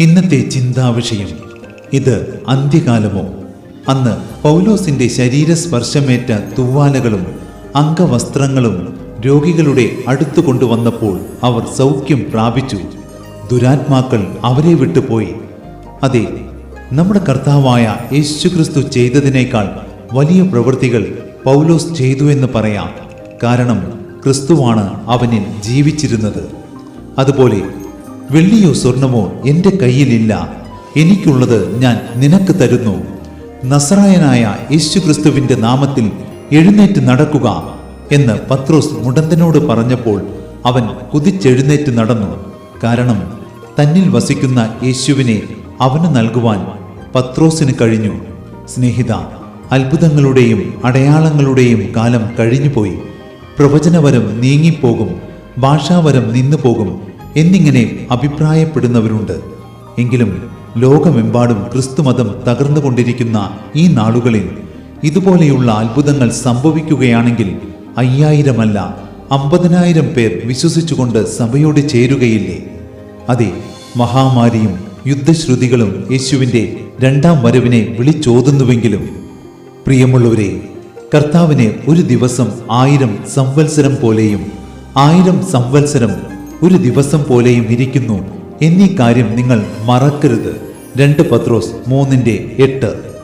ഇന്നത്തെ ചിന്താവിഷയം. ഇത് അന്ത്യകാലമോ? അന്ന് പൗലോസിന്റെ ശരീരസ്പർശമേറ്റ തൂവാലകളും അംഗവസ്ത്രങ്ങളും രോഗികളുടെ അടുത്തു കൊണ്ടുവന്നപ്പോൾ അവർ സൗഖ്യം പ്രാപിച്ചു. ദുരാത്മാക്കൾ അവരെ വിട്ടുപോയി അതെ നമ്മുടെ കർത്താവായ യേശുക്രിസ്തു ചെയ്തതിനേക്കാൾ വലിയ പ്രവൃത്തികൾ പൗലോസ് ചെയ്തു എന്ന് പറയാം. കാരണം ക്രിസ്തുവാണ് അവനിൽ ജീവിച്ചിരുന്നത്. അതുപോലെ വെള്ളിയോ സ്വർണമോ എന്റെ കയ്യിലില്ല. എനിക്കുള്ളത് ഞാൻ നിനക്ക് തരുന്നു. നസറായനായ യേശുക്രിസ്തുവിന്റെ നാമത്തിൽ എഴുന്നേറ്റ് നടക്കുക എന്ന് പത്രോസ് മുടന്തനോട് പറഞ്ഞപ്പോൾ അവൻ കുതിച്ചെഴുന്നേറ്റ് നടന്നു. കാരണം തന്നിൽ വസിക്കുന്ന യേശുവിനെ അവന് നൽകുവാൻ പത്രോസിന് കഴിഞ്ഞു. സ്നേഹിത അത്ഭുതങ്ങളുടെയും അടയാളങ്ങളുടെയും കാലം കഴിഞ്ഞുപോയി. പ്രവചനവരം നീങ്ങിപ്പോകും ഭാഷാവരം നിന്നുപോകും എന്നിങ്ങനെ അഭിപ്രായപ്പെടുന്നവരുണ്ട്. എങ്കിലും ലോകമെമ്പാടും ക്രിസ്തുമതം തകർന്നുകൊണ്ടിരിക്കുന്ന ഈ നാളുകളിൽ ഇതുപോലെയുള്ള അത്ഭുതങ്ങൾ സംഭവിക്കുകയാണെങ്കിൽ അയ്യായിരമല്ല അമ്പതിനായിരം പേർ വിശ്വസിച്ചുകൊണ്ട് സഭയോട് ചേരുകയില്ലേ? അതെ മഹാമാരിയും യുദ്ധശ്രുതികളും യേശുവിന്റെ രണ്ടാം വരവിനെ വിളിച്ചോതുന്നുവെങ്കിലും. പ്രിയമുള്ളവരെ കർത്താവിനെ ഒരു ദിവസം ആയിരം സംവത്സരം പോലെയും ആയിരം സംവത്സരം ഒരു ദിവസം പോലെയും ഇരിക്കുന്നു. എന്നീ കാര്യം നിങ്ങൾ മറക്കരുത്. രണ്ട് പത്രോസ് മൂന്നിന്റെ എട്ട്.